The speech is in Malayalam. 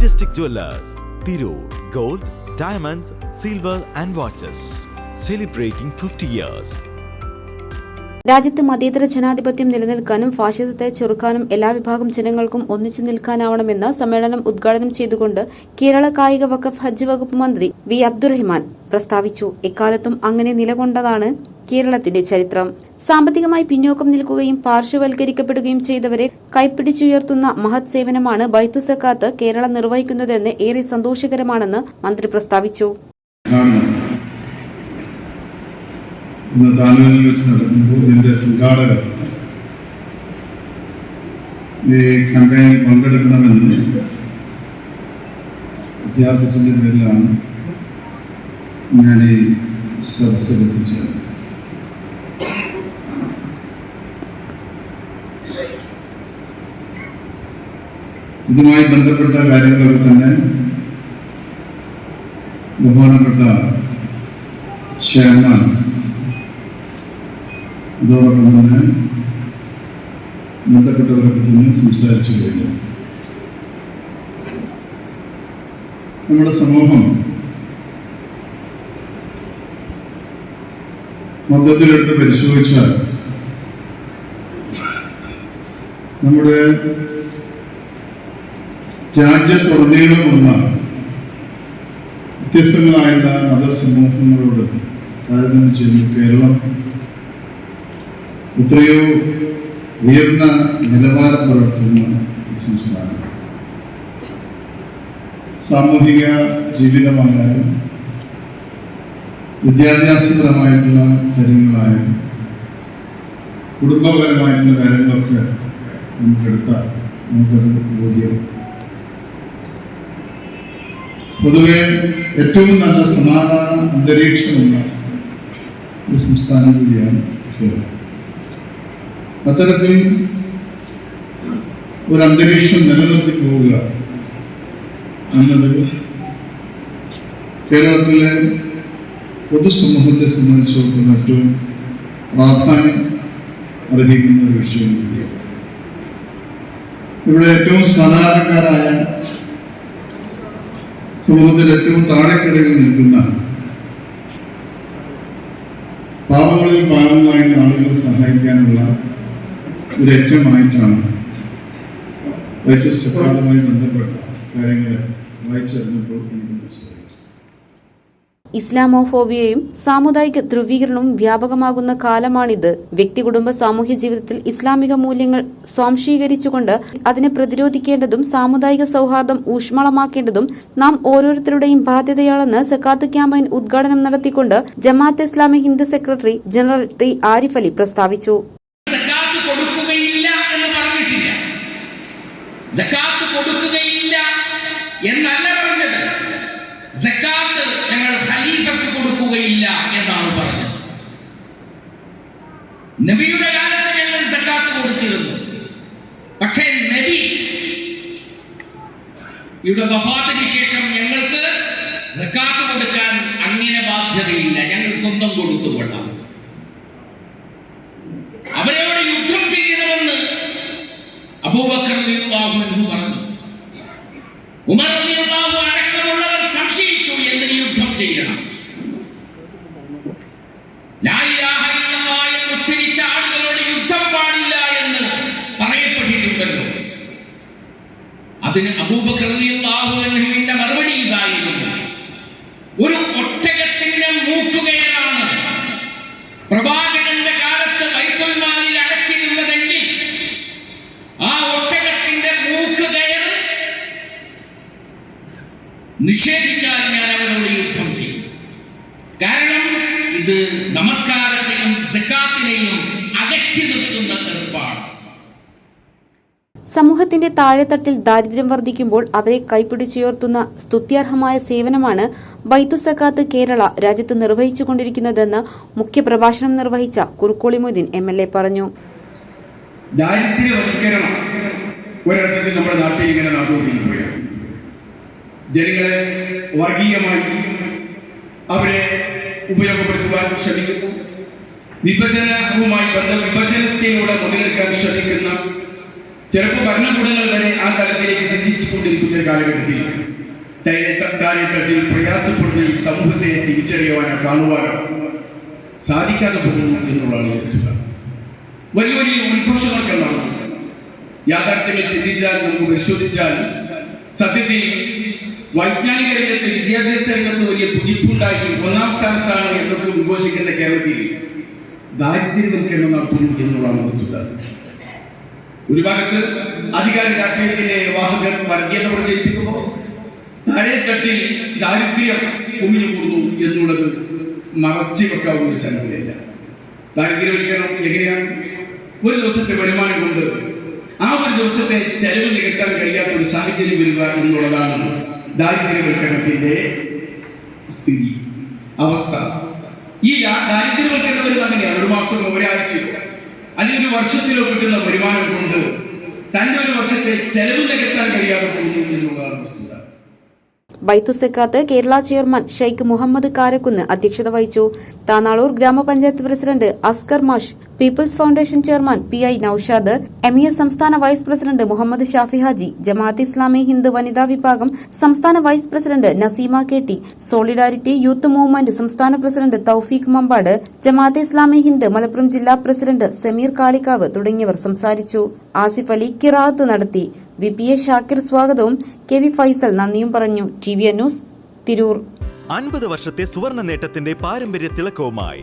Majestic Jewelers, Tiru, Gold, Diamonds, Silver and Watches. Celebrating 50 years. രാജ്യത്ത് മതേതര ജനാധിപത്യം നിലനിൽക്കാനും ഫാഷിസത്തെ ചെറുക്കാനും എല്ലാ വിഭാഗം ജനങ്ങൾക്കും ഒന്നിച്ചു നിൽക്കാനാവണമെന്ന് സമ്മേളനം ഉദ്ഘാടനം ചെയ്തുകൊണ്ട് കേരള കായിക വഖഫ് ഹജ്ജ് വകുപ്പ് മന്ത്രി വി അബ്ദുറഹിമാൻ പ്രസ്താവിച്ചു എക്കാലത്തും അങ്ങനെ നിലകൊണ്ടതാണ് കേരളത്തിന്റെ ചരിത്രം. സാമ്പത്തികമായി പിന്നോക്കം നിൽക്കുകയും പാർശ്വവൽക്കരിക്കപ്പെടുകയും ചെയ്തവരെ കൈപ്പിടിച്ചുയർത്തുന്ന മഹത് സേവനമാണ് ബൈത്തു സക്കാത്ത് കേരളം നിർവഹിക്കുന്നതെന്ന് ഏറെ സന്തോഷകരമാണെന്ന് മന്ത്രി പ്രസ്താവിച്ചു. ഈ പേരിലാണ് ഞാൻ ഈ സദസ്സിൽ ഇതുമായി ബന്ധപ്പെട്ട കാര്യങ്ങളൊക്കെ തന്നെ ബഹുമാനപ്പെട്ട ചെയർമാൻ അതോടൊപ്പം തന്നെ ബന്ധപ്പെട്ടവരൊക്കെ തന്നെ സംസാരിച്ചു കഴിഞ്ഞു. നമ്മുടെ സമൂഹം മൊത്തത്തിലെടുത്ത് പരിശോധിച്ചാൽ നമ്മുടെ രാജ്യത്തുടനീളമുള്ള വ്യത്യസ്തങ്ങളായുള്ള മതസമൂഹങ്ങളോട് താരതമ്യം ചെയ്യുന്നു കേരളം എത്രയോ ഉയർന്ന നിലവാരം പുലർത്തുന്ന സംസ്ഥാനം സാമൂഹിക ജീവിതമായാലും വിദ്യാഭ്യാസപരമായിട്ടുള്ള കാര്യങ്ങളായാലും കുടുംബപരമായിട്ടുള്ള കാര്യങ്ങളൊക്കെ നമുക്കെടുത്താൽ നമുക്കത് ബോധ്യം പൊതുവെ ഏറ്റവും നല്ല സമാധാന അന്തരീക്ഷമുള്ള ഒരു സംസ്ഥാനം കൂടിയാണ് കേരളം. അത്തരത്തിൽ ഒരു അന്തരീക്ഷം നിലനിർത്തി പോവുക എന്നത് കേരളത്തിലെ പൊതുസമൂഹത്തെ സംബന്ധിച്ചിടത്തോളം ഏറ്റവും പ്രാധാന്യം അർഹിക്കുന്ന ഒരു വിഷയം കൂടിയാണ്. ഇവിടെ ഏറ്റവും സാധാരണക്കാരായ സമൂഹത്തിൽ ഏറ്റവും താഴെക്കിടയിൽ നിൽക്കുന്ന പാവങ്ങളിൽ പാവങ്ങളായിട്ട് ആളുകളെ സഹായിക്കാനുള്ള ഒരു ഏറ്റമായിട്ടാണ് വൈദ്യസ്വഭാവമായി ബന്ധപ്പെട്ട കാര്യങ്ങൾ വായിച്ചറിഞ്ഞപ്പോൾ എനിക്ക് ഇസ്ലാമോഫോബിയയും സാമുദായിക ധ്രുവീകരണവും വ്യാപകമാകുന്ന കാലമാണിത്. വ്യക്തി കുടുംബ സാമൂഹ്യ ജീവിതത്തിൽ ഇസ്ലാമിക മൂല്യങ്ങൾ സ്വാംശീകരിച്ചുകൊണ്ട് അതിനെ പ്രതിരോധിക്കേണ്ടതും സാമുദായിക സൗഹാർദ്ദം ഊഷ്മളമാക്കേണ്ടതും നാം ഓരോരുത്തരുടെയും ബാധ്യതയാണെന്ന് സക്കാത്ത് ക്യാമ്പയിൻ ഉദ്ഘാടനം നടത്തിക്കൊണ്ട് Jamaat Islami Hind secretary general T Arif Ali പ്രസ്താവിച്ചു. ഇവിടെ വഫാത്തിന് ശേഷം ഞങ്ങൾക്ക് സക്കാത്ത് കൊടുക്കാൻ അങ്ങനെ ബാധ്യതയില്ല. ഞങ്ങൾ സ്വന്തം കൊടുത്തുകൊള്ളാം അവരോട് യുദ്ധം ചെയ്യണമെന്ന് അബൂബക്കർ പറഞ്ഞു. ഉമർ അതിന് അൻഹുവിന്റെ മറുപടി ഇതായിരുന്നു. ഒരു ഒട്ടകത്തിന്റെ മൂക്കുകയറാണ് പ്രവാചകന്റെ കാലത്ത് ബൈത്തുൽ മാലിൽ അടച്ചിരുന്നതെങ്കിൽ ആ ഒട്ടകത്തിന്റെ മൂക്ക് കയർ സമൂഹത്തിന്റെ താഴെത്തട്ടിൽ ദാരിദ്ര്യം വർദ്ധിക്കുമ്പോൾ അവരെ കൈപ്പിടിച്ചുയർത്തുന്ന സ്തുത്യർഹമായ സേവനമാണ് ബൈത്തു സക്കാത്ത് കേരള രാജ്യത്ത് നിർവഹിച്ചുകൊണ്ടിരിക്കുന്നതെന്ന് മുഖ്യപ്രഭാഷണം നിർവഹിച്ച Kurukkoli Moideen M L A പറഞ്ഞു. ദാരിദ്ര്യവൽക്കരണം ഒരർത്ഥത്തിൽ നമ്മുടെ നാട്ടിൽ ജനങ്ങളെ വർഗീയമായി അവരെ ഉപയോഗപ്പെടുത്തുവാൻ ശ്രമിക്കുന്നു. വിഭജനവുമായി ബന്ധ വിഭജനത്തിലൂടെ മുതലെടുക്കാൻ ശ്രമിക്കുന്ന ചിലപ്പോൾ ഭരണകൂടങ്ങൾ വരെ ആ തലത്തിലേക്ക് ചിന്തിച്ചുകൊണ്ടിരിക്കുന്ന ഒരു കാലഘട്ടത്തിൽ താഴെത്തട്ടിൽ പ്രയാസപ്പെടുന്ന ഈ സമൂഹത്തെ തിരിച്ചറിയുവാനോ കാണുവാനോ സാധിക്കാതെ പോകുന്നു എന്നുള്ളതാണ് വസ്തുത വലിയ വലിയ ഉദ്ഘോഷങ്ങൾക്കെല്ലാം യാഥാർത്ഥ്യങ്ങൾ ചിന്തിച്ചാൽ നമുക്ക് പരിശോധിച്ചാൽ സത്യത്തിൽ വൈജ്ഞാനിക രംഗത്ത് വിദ്യാഭ്യാസ രംഗത്ത് വലിയ കുതിപ്പുണ്ടായി ഒന്നാം സ്ഥാനത്താണ് എന്നൊക്കെ ഉദ്ഘോഷിക്കുന്ന കേരളത്തിൽ ദാരിദ്ര്യവൽക്കരണം നടത്തുന്നു എന്നുള്ളതാണ് വസ്തുത. ഒരു ഭാഗത്ത് അധികാര രാഷ്ട്രീയത്തിന്റെ വാഹകർ വർഗീയത പ്രചരിപ്പിക്കുമ്പോൾ താഴെത്തട്ടിൽ ദാരിദ്ര്യം കുമിഞ്ഞു കൂടുന്നു എന്നുള്ളത് മറച്ചു വെക്കാവുന്ന ഒരു സംഗതിയല്ല. ദാരിദ്ര്യവൽക്കരണം എങ്ങനെയാണ്? ഒരു ദിവസത്തെ വരുമാനം കൊണ്ട് ആ ഒരു ദിവസത്തെ ചെലവ് നികത്താൻ കഴിയാത്ത ഒരു സാഹചര്യം വരിക എന്നുള്ളതാണ് ദാരിദ്ര്യവൽക്കരണത്തിന്റെ സ്ഥിതി അവസ്ഥ. ഈ ദാരിദ്ര്യവൽക്കരണം അങ്ങനെയാണ്. ഒരു മാസമോ ഒരാഴ്ചയോ അല്ലെങ്കിൽ വർഷത്തിലോ കിട്ടുന്ന വരുമാനം കൊണ്ട് തന്റെ ഒരു വർഷത്തെ ചെലവ് നികത്താൻ കഴിയാതെ പോകുന്നു വസ്തുത കേരള ചെയർമാൻ ഷെയ്ഖ് മുഹമ്മദ് കാരക്കുന്ന് അധ്യക്ഷത വഹിച്ചു. താനാളൂർ ഗ്രാമപഞ്ചായത്ത് പ്രസിഡന്റ് അസ്കർ മാഷ് people's foundation chairman P I Noushad M E S സംസ്ഥാന വൈസ് പ്രസിഡന്റ് മുഹമ്മദ് ഷാഫി ഹാജി ജമാഅത്ത് ഇസ്ലാമി ഹിന്ദ് വനിതാ വിഭാഗം സംസ്ഥാന vice president Naseema K T solidarity youth movement സംസ്ഥാന പ്രസിഡന്റ് തൌഫീഖ് മമ്പാട് ജമാഅത്ത് ഇസ്ലാമി ഹിന്ദ് മലപ്പുറം ജില്ലാ പ്രസിഡന്റ് സമീർ കാളിക്കാവ് തുടങ്ങിയവർ സംസാരിച്ചു. ആസിഫ് അലി കിറാത്ത് നടത്തി. വി പി എ ഷാക്കിർ സ്വാഗതവും കെ വി ഫൈസൽ നന്ദിയും പറഞ്ഞു. T V news Tirur. അൻപത് വർഷത്തെ സുവർണ നേട്ടത്തിന്റെ പാരമ്പര്യ തിളക്കവുമായി